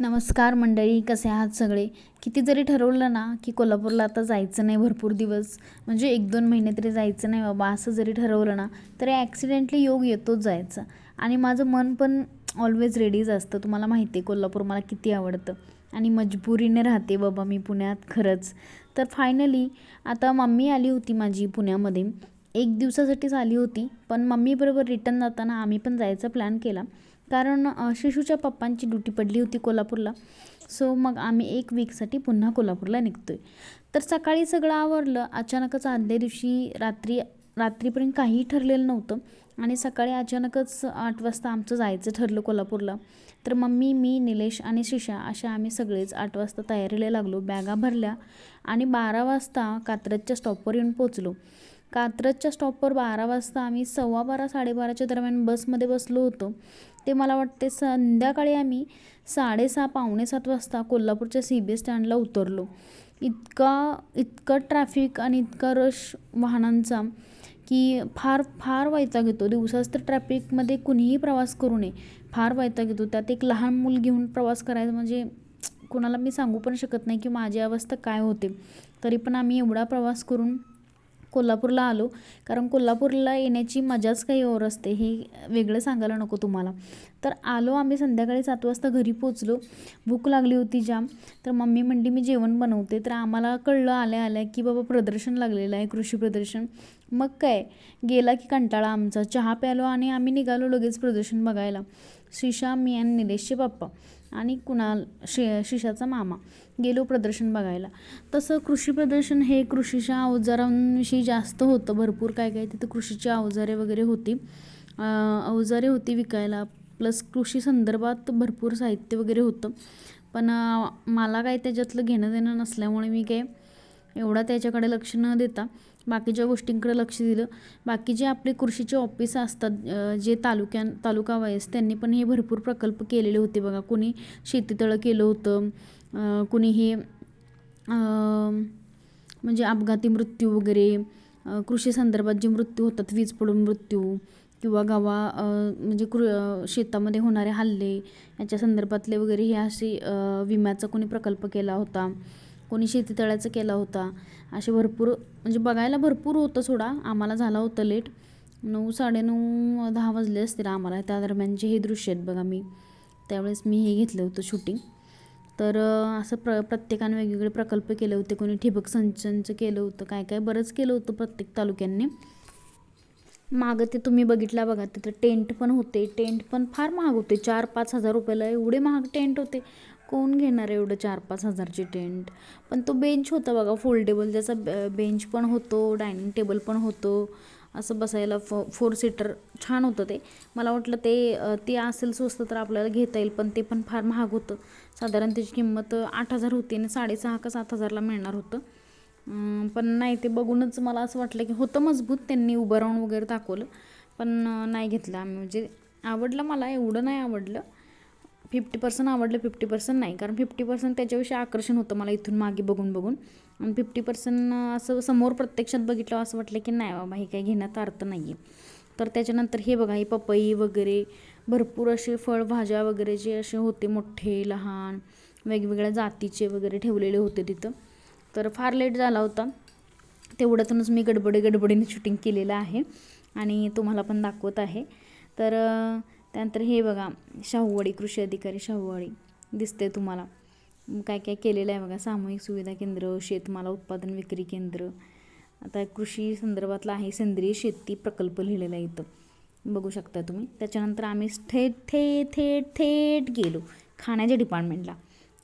नमस्कार मंडळी कसे आहात सगळे? किती जरी ठरवलं ना की कोल्हापूरला आता जायचं नाही भरपूर दिवस म्हणजे एक दोन महिने तरी जायचं नाही बाबा असं जरी ठरवलं ना तरी ॲक्सिडेंटली योग येतोच जायचा. आणि माझं मन पण ऑलवेज रेडीच असतं. तुम्हाला माहिती आहे कोल्हापूर मला किती आवडतं. आणि मजबुरीने राहते बाबा मी पुण्यात खरंच. तर फायनली आता मम्मी आली होती माझी पुण्यामध्ये. एक दिवसासाठीच आली होती पण मम्मीबरोबर रिटर्न जाताना आम्ही पण जायचा प्लॅन केला. कारण शिशूच्या पप्पांची ड्युटी पडली होती कोल्हापूरला. सो मग आम्ही एक वीकसाठी पुन्हा कोल्हापूरला निघतो आहे तर सकाळी सगळं आवरलं. अचानकच आदल्या दिवशी रात्री रात्रीपर्यंत काहीही ठरलेलं नव्हतं. आणि सकाळी अचानकच आठ वाजता आमचं जायचं ठरलं कोल्हापूरला. तर मम्मी मी निलेश आणि शिशा अशा आम्ही सगळेच आठ वाजता तयारीला लागलो. बॅगा भरल्या आणि बारा वाजता कात्रजच्या स्टॉपवर येऊन पोचलो कात्रजच्या स्टॉपवर बारा वाजता आम्ही सव्वा बारा साडेबाराच्या दरम्यान बसमध्ये बसलो होतो. ते मला वाटते संध्याकाळी आम्ही साडेसहा पावणे सात वाजता कोल्हापूरच्या सी बी एस स्टँडला उतरलो. इतका इतकं ट्रॅफिक आणि इतका रश वाहनांचा की फार फार वैताग येतो. दिवसाच तर ट्रॅफिकमध्ये कुणीही प्रवास करू नये फार वैताग येतो. त्यात एक लहान मूल घेऊन प्रवास करायचा म्हणजे कोणाला मी सांगू पण शकत नाही की माझी अवस्था काय होते. तरी पण आम्ही एवढा प्रवास करून कोल्हापूरला आलो. कारण कोल्हापूरला येण्याची मजाच काही और असते हे वेगळं सांगायला नको तुम्हाला. तर आलो आम्ही संध्याकाळी सात वाजता घरी पोचलो भूक लागली होती जाम. तर मम्मी म्हणली मी जेवण बनवते. तर आम्हाला कळलं आल्या आल्या की बाबा प्रदर्शन लागलेलं आहे कृषी प्रदर्शन. मग काय गेला की कंटाळा आमचा. चहा प्यालो आणि आम्ही निघालो लगेच प्रदर्शन बघायला. श्रीशा मी आणि निलेशचे पप्पा. आणि कुणाल शे शिशाचा मामा. गेलो प्रदर्शन बघायला. तसं कृषी प्रदर्शन हे कृषीच्या अवजारांविषयी जास्त होतं. भरपूर काय काय तिथं कृषीची अवजारे वगैरे होती. अवजारे होती विकायला. प्लस कृषी संदर्भात भरपूर साहित्य वगैरे होतं. पण मला काय त्याच्यातलं घेणं देणं नसल्यामुळे मी काय एवढा त्याच्याकडे लक्ष न देता बाकीच्या गोष्टींकडे लक्ष दिलं बाकी जे आपले कृषीचे ऑफिस असतात जे तालुक्या तालुका वाईस त्यांनी पण हे भरपूर प्रकल्प केलेले होते बघा. कोणी शेतीतळं केलं होतं कुणी हे म्हणजे अपघाती मृत्यू वगैरे कृषी संदर्भात जे मृत्यू होतात वीज पडून मृत्यू किंवा गावा म्हणजे कृ शेतामध्ये होणारे हल्ले याच्या संदर्भातले वगैरे हे असे विम्याचा कोणी प्रकल्प केला होता. कोणी शेतीतळ्याचं केला होता. असे भरपूर म्हणजे बघायला भरपूर होतं सोडा. आम्हाला झाला होतं लेट. नऊ साडेनऊ दहा वाजले असतील आम्हाला. त्या दरम्यानचे हे दृश्य आहेत बघा मी. त्यावेळेस मी हे घेतलं होतं शूटिंग तर असं प्र प्रत्येकाने वेगवेगळे प्रकल्प केले होते. कोणी ठिबक सिंचनचं केलं होतं. काय काय बरंच केलं होतं प्रत्येक तालुक्यांनी. मागं ते तुम्ही बघितला बघा. तिथं टेंट पण होते. टेंट पण फार महाग होते. चार पाच हजार रुपयाला एवढे महाग टेंट होते. कोण घेणार एवढं चार पाच हजारची टेंट? पण तो बेंच होता बघा फोल्डेबल ज्याचा बेंच पण होतो डायनिंग टेबल पण होतो असं बसायला फो फोर सीटर छान होतं ते. मला वाटलं ते ते असेल स्वस्त तर आपल्याला घेता येईल पण ते पण फार महाग होतं. साधारण त्याची किंमत आठ हजार होती आणि साडेसहा का सात हजारला मिळणार होतं. पण नाही ते बघूनच मला असं वाटलं की होतं मजबूत त्यांनी उभं राहून वगैरे दाखवलं. पण नाही घेतलं आम्ही. म्हणजे आवडलं मला एवढं नाही आवडलं. फिफ्टी पर्सेंट आवडलं फिफ्टी पर्सेंट नाही. कारण फिफ्टी पर्सेंट त्याच्याविषयी आकर्षण होतं मला इथून मागे बघून बघून. आणि फिफ्टी पर्सेंट असं समोर प्रत्यक्षात बघितलं असं वाटलं की नाही बाबा हे काही घेण्यात अर्थ नाही आहे तर त्याच्यानंतर हे बघा हे पपई वगैरे भरपूर असे फळभाज्या वगैरे जे असे होते मोठे लहान वेगवेगळ्या जातीचे वगैरे ठेवलेले होते तिथं. तर फार लेट झाला होता. तेवढ्यातूनच मी गडबडी गडबडीने शूटिंग केलेलं आहे. आणि तुम्हाला पण दाखवत आहे. तर त्यानंतर हे बघा शाहूवाडी कृषी अधिकारी शाहूवाडी दिसते तुम्हाला. काय काय केलेलं आहे बघा सामूहिक सुविधा केंद्र शेतमाला उत्पादन विक्री केंद्र. आता कृषी संदर्भातला आहे सेंद्रिय शेती प्रकल्प लिहिलेला आहे इथं. बघू शकता तुम्ही. त्याच्यानंतर आम्ही थेट थेट थेट थेट गेलो खाण्याच्या डिपार्टमेंटला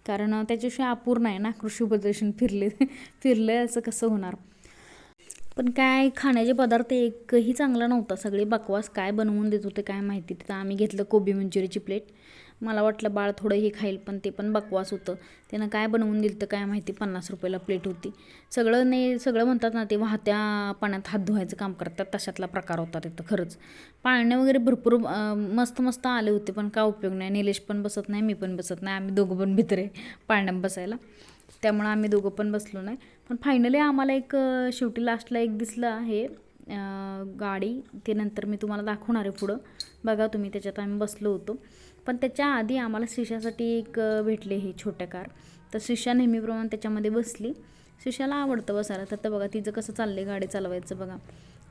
कारण त्याच्याशिवाय अपूर्ण आहे ना कृषी प्रदर्शन फिरले फिरलं असं कसं होणार? पण काय खाण्याचे पदार्थ एकही चांगला नव्हता. सगळे बकवास काय बनवून देत होते काय माहिती. तिथं आम्ही घेतलं कोबी मंचुरीची प्लेट. मला वाटलं बाळ थोडं हे खाईल पण ते पण बकवास होतं. त्यानं काय बनवून दिलं तर काय माहिती पन्नास रुपयाला प्लेट होती. सगळं नाही सगळं म्हणतात ना ते वाहत्या पाण्यात हात धुवायचं काम करतात. तशातला प्रकार होता तिथं खरंच. पाळणे वगैरे भरपूर मस्त मस्त आले होते पण काय उपयोग नाही. निलेश पण बसत नाही मी पण बसत नाही. आम्ही दोघं पण भितरे पाळण्यात बसायला. त्यामुळं आम्ही दोघं पण बसलो नाही. पण फायनली आम्हाला एक शेवटी लास्टला एक दिसलं आहे गाडी. ते नंतर मी तुम्हाला दाखवणार आहे पुढं. बघा तुम्ही त्याच्यात आम्ही बसलो होतो. पण त्याच्या आधी आम्हाला शिशासाठी एक भेटले हे छोट्या कार. तर शिशा नेहमीप्रमाणे त्याच्यामध्ये बसली. शिशाला आवडतं बसायला. तर बघा तिचं कसं चाललं आहे गाडी चालवायचं बघा.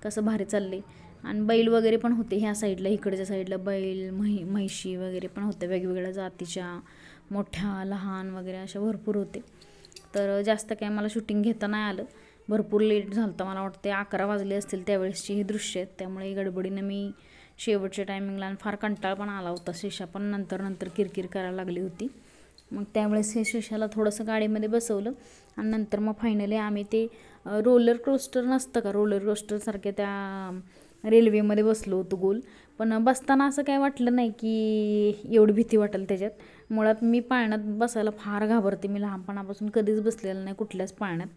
कसं भारी चालले आणि बैल वगैरे पण होते ह्या साईडला इकडच्या साईडला बैल म्है म्हैशी वगैरे पण होते वेगवेगळ्या जातीच्या मोठ्या लहान वगैरे अशा भरपूर होते. तर जास्त काय मला शूटिंग घेता नाही आलं. भरपूर लेट झालं तर मला वाटते अकरा वाजले असतील त्यावेळेसची ही दृश्य आहेत. त्यामुळे गडबडीनं मी शेवटच्या टायमिंगला आणि फार कंटाळ पण आला होता. शेषा पण नंतर नंतर किरकिर करायला लागली होती. मग त्यावेळेस हे शेषाला थोडंसं गाडीमध्ये बसवलं आणि नंतर मग फायनली आम्ही ते रोलर क्रोस्टर नसतं का? रोलर क्रोस्टरसारख्या त्या रेल्वेमध्ये बसलो होतो गोल. पण बसताना असं काय वाटलं नाही की एवढी भीती वाटेल त्याच्यात. मुळात मी पाळण्यात बसायला फार घाबरते मी लहानपणापासून. कधीच बसलेलं नाही कुठल्याच पाळण्यात.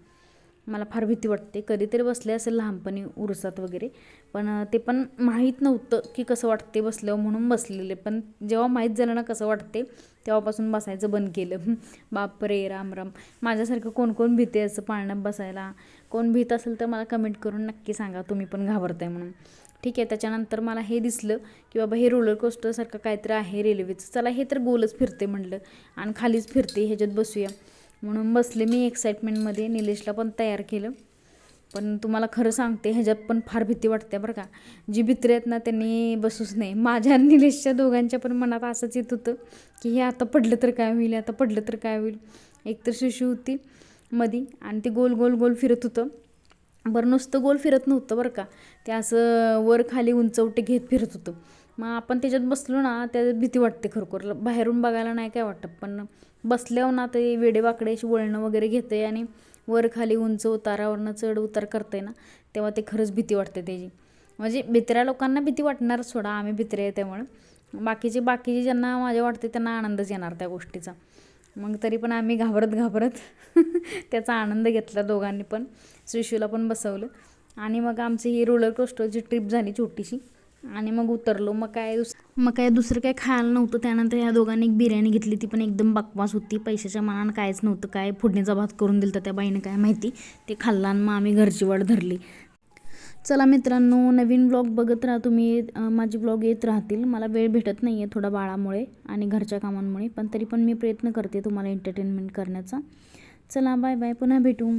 मला फार भीती वाटते. कधीतरी बसले असेल लहानपणी उरसात वगैरे. पण ते पण माहीत नव्हतं की कसं वाटते बसल्यावर म्हणून बसलेले. पण जेव्हा माहीत झालं ना कसं वाटते तेव्हापासून बसायचं बंद केलं. बापरे राम राम. माझ्यासारखं कोण कोण भीते असं पाळण्यात बसायला? कोण भीत असेल तर मला कमेंट करून नक्की सांगा. तुम्ही पण घाबरताय म्हणून. ठीक आहे त्याच्यानंतर मला हे दिसलं की बाबा हे रोलर कोस्टरसारखं काहीतरी आहे रेल्वेचं चला हे तर गोलच फिरते म्हणलं आणि खालीच फिरते ह्याच्यात बसूया. म्हणून बसले मी एक्साइटमेंटमध्ये निलेशला पण तयार केलं. पण तुम्हाला खरं सांगते ह्याच्यात पण फार भीती वाटते बरं का. जी भित्री आहेत ना त्यांनी बसूच नाही माझ्या आणि निलेशच्या दोघांच्या पण मनात असंच येत होतं की हे आता पडलं तर काय होईल आता पडलं तर काय होईल. एकतर शिशू होती. मधी. आणि ते गोल गोल गोल फिरत होतं. बरं नुसतं गोल फिरत नव्हतं बरं का. ते असं वर खाली उंचवटे घेत फिरत होतं. मग आपण त्याच्यात बसलो ना त्याच्यात भीती वाटते खरोखर. बाहेरून बघायला नाही काय वाटत पण बसल्यावर ना ते वेडेवाकडे अशी वळणं वगैरे घेते आणि वर खाली उंच उतारावरनं चढ उतार करते ना तेव्हा ते खरंच भीती वाटते त्याची. म्हणजे भित्र्या लोकांना भीती वाटणार सोडा आम्ही भित्रे आहे त्यामुळं. बाकीचे बाकीचे ज्यांना माझ्या वाटते त्यांना आनंदच येणार त्या गोष्टीचा. मग तरी पण आम्ही घाबरत घाबरत त्याचा आनंद घेतला दोघांनी पण. शिशूला पण बसवलं. आणि मग आमची ही रोलर कोस्टरची ट्रिप झाली छोटीशी. आणि मग उतरलो. मग काय मग काय दुसरं काय खायला नव्हतं. त्यानंतर ह्या दोघांनी एक बिर्याणी घेतली. ती पण एकदम बकवास होती. पैशाच्या मनानं कायच नव्हतं. काय फोडणीचा भात करून दिलं त्या बाईनं काय माहिती. ते खाल्ला आणि मग आम्ही घरची वाट धरली. चला मित्रांनो नवीन ब्लॉग बघत राहा तुम्ही. माझी माझे ब्लॉग येत राहतील. मला वेळ भेटत नाही आहे थोडा बाळामुळे आणि घरच्या कामांमुळे पण तरी पण मी प्रयत्न करते तुम्हाला एंटरटेनमेंट करण्याचा. चला बाय बाय पुन्हा भेटू.